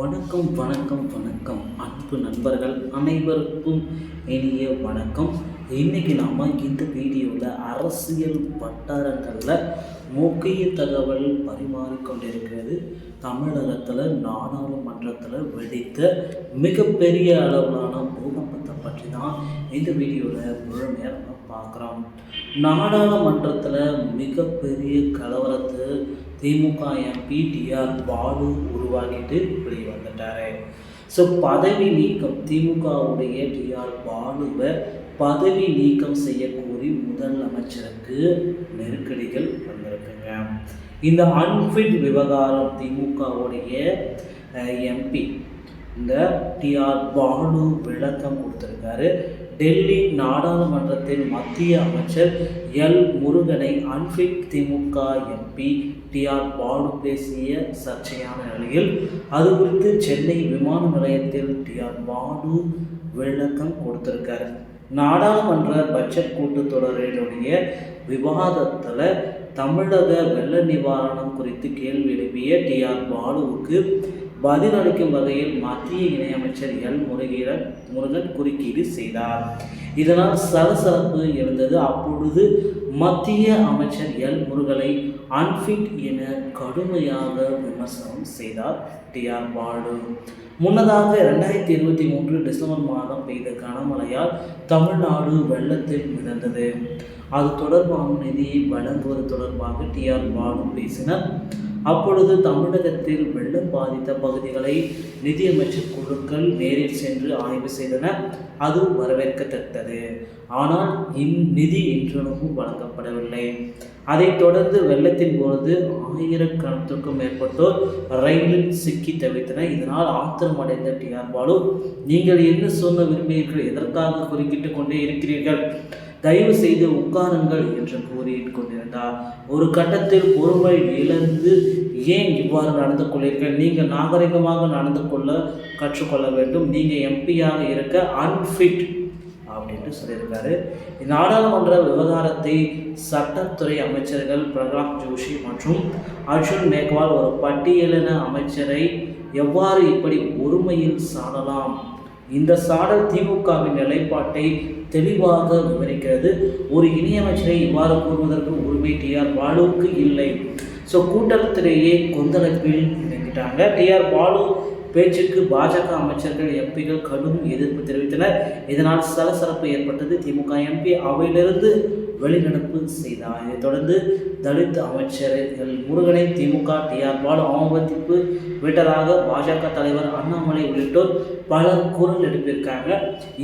வணக்கம் வணக்கம் வணக்கம். அன்பு நண்பர்கள் அனைவருக்கும் இனிய வணக்கம். இன்னைக்கு நாம் இந்த வீடியோவில் அரசியல் வட்டாரங்களில் முக்கிய தகவல் பரிமாறிக்கொண்டிருக்கிறது. தமிழகத்தில் நாடாளுமன்றத்தில் வெடித்த மிகப்பெரிய அளவிலான பூகம்பத்தை பற்றி தான் இந்த வீடியோவில் முழுமையாக பார்க்குறோம். நாடாளுமன்றத்தில் மிகப்பெரிய கலவரத்தை திமுக எம்பி டிஆர் பாலு உருவாக்கிட்டு இப்படி வந்துட்டார். ஸோ பதவி நீக்கம் திமுகவுடைய டிஆர் பாலுவை பதவி நீக்கம் செய்யக்கோரி முதலமைச்சருக்கு நெருக்கடிகள் வந்திருக்குங்க. இந்த அன்ஃபிட் விவகாரம் திமுகவுடைய எம்பி இந்த டிஆர் பாலு விளக்கம் கொடுத்துருக்காரு. டெல்லி நாடாளுமன்றத்தில் மத்திய அமைச்சர் எல். முருகனை unfit DMK MP TR Baalu பேசிய சர்ச்சையான நிலையில் அது குறித்து சென்னை விமான நிலையத்தில் டிஆர் பாலு விளக்கம் கொடுத்திருக்காரு. நாடாளுமன்ற பட்ஜெட் கூட்டத்தொடரினுடைய விவாதத்தில் தமிழக வெள்ள நிவாரணம் குறித்து கேள்வி எழுப்பிய டிஆர் பாலுவுக்கு பதிலளிக்கும் வகையில் மத்திய இணையமைச்சர் எல் முருகீரன் முருகன் குறுக்கீடு செய்தார். இதனால் சலசலப்பு எழுந்தது. அப்பொழுது மத்திய அமைச்சர் எல் முருகனை அன்ஃபிட் என கடுமையாக விமர்சனம் செய்தார் டி ஆர் பாலு. முன்னதாக ரெண்டாயிரத்தி இருபத்தி மூன்று டிசம்பர் மாதம் பெய்த கனமழையால் தமிழ்நாடு வெள்ளத்தில் மிதந்தது. அது தொடர்பான நிதியை வழங்குவது தொடர்பாக டி ஆர் பாலு பேசினார். அப்பொழுது தமிழகத்தில் வெள்ளம் பாதித்த பகுதிகளை நிதியமைச்சர் குழுக்கள் நேரில் சென்று ஆய்வு செய்தன. அது வரவேற்கத்தக்கது. ஆனால் இந்நிதி இன்றளவும் வழங்கப்படவில்லை. அதைத் தொடர்ந்து வெள்ளத்தின் போது ஆயிரக்கணக்கிற்கும் மேற்பட்டோர் ரயிலில் சிக்கி தவித்தனர். இதனால் ஆத்திரமடைந்த டிஆர் பாலு நீங்கள் என்ன சொல்ல விரும்புகிறீர்கள்? எதற்காக குறுக்கிட்டு கொண்டே இருக்கிறீர்கள்? தயவு செய்து உட்காருங்கள் என்று கூறிக் கொண்டிருந்தார். ஒரு கட்டத்தில் பொறுமை இழந்து ஏன் இவ்வாறு நடந்து கொள்ளீர்கள் நீங்கள் நாகரிகமாக நடந்து கொள்ள கற்றுக்கொள்ள வேண்டும். நீங்கள் எம்பியாக இருக்க அன்ஃபிட் அப்படின்ட்டு சொல்லியிருக்காரு. நாடாளுமன்ற விவகாரத்தை சட்டத்துறை அமைச்சர்கள் பிரகலாத் ஜோஷி மற்றும் அர்ஜுன் மேக்வால் ஒரு பட்டியலின அமைச்சரை எவ்வாறு இப்படி ஒருமையில் சாடலாம் இந்த சாடல் திமுகவின் நிலைப்பாட்டை தெளிவாக விவரிக்கிறது. ஒரு இணையமைச்சரை இவ்வாறு கூறுவதற்கு உரிமை டிஆர் பாலுவுக்கு இல்லை. ஸோ கூட்டத்திலேயே கொந்தளிப்பில் இறங்கிட்டாங்க. டிஆர் பாலு பேச்சுக்கு பாஜக அமைச்சர்கள் எம்பிகள் கடும் எதிர்ப்பு தெரிவித்தனர். இதனால் சலசலப்பு ஏற்பட்டது. திமுக எம்பி அவையிலிருந்து வெளிநடப்பு செய்தார். இதைத் தொடர்ந்து தலித் அமைச்சர்கள் முருகனை திமுக டிஆர் பாலு அவமதிப்பு விட்டதாக பாஜக தலைவர் அண்ணாமலை உள்ளிட்டோர் பல குரல் எழுப்பியிருக்காங்க.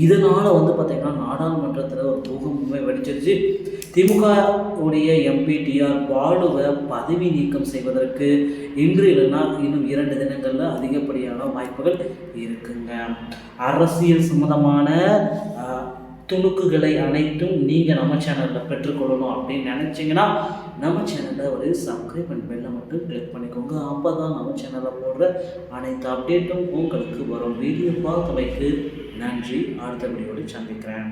இதனால் வந்து பார்த்திங்கன்னா நாடாளுமன்றத்தில் ஒரு பூகம்பமே வெடிச்சிருச்சு. திமுக உடைய எம்பி டிஆர் பாலுவை பதவி நீக்கம் செய்வதற்கு இன்று இல்லைன்னா இன்னும் இரண்டு தினங்களில் அதிகப்படியான வாய்ப்புகள் இருக்குங்க. அரசியல் சம்மந்தமான துணுக்குகளை அனைத்தும் நீங்கள் நம்ம சேனலில் பெற்றுக்கொள்ளணும் அப்படின்னு நினச்சிங்கன்னா நம்ம சேனலில் ஒரு சப்ஸ்கிரைப் அண்ட் பெல்லை மட்டும் கிளிக் பண்ணிக்கோங்க. அப்போ தான் நம்ம சேனலில் போடுற அனைத்து அப்டேட்டும் உங்களுக்கு வரும். வீடியோ பார்த்தவைக்கு நன்றி. அடுத்த வீடியோடு சந்திக்கிறேன்.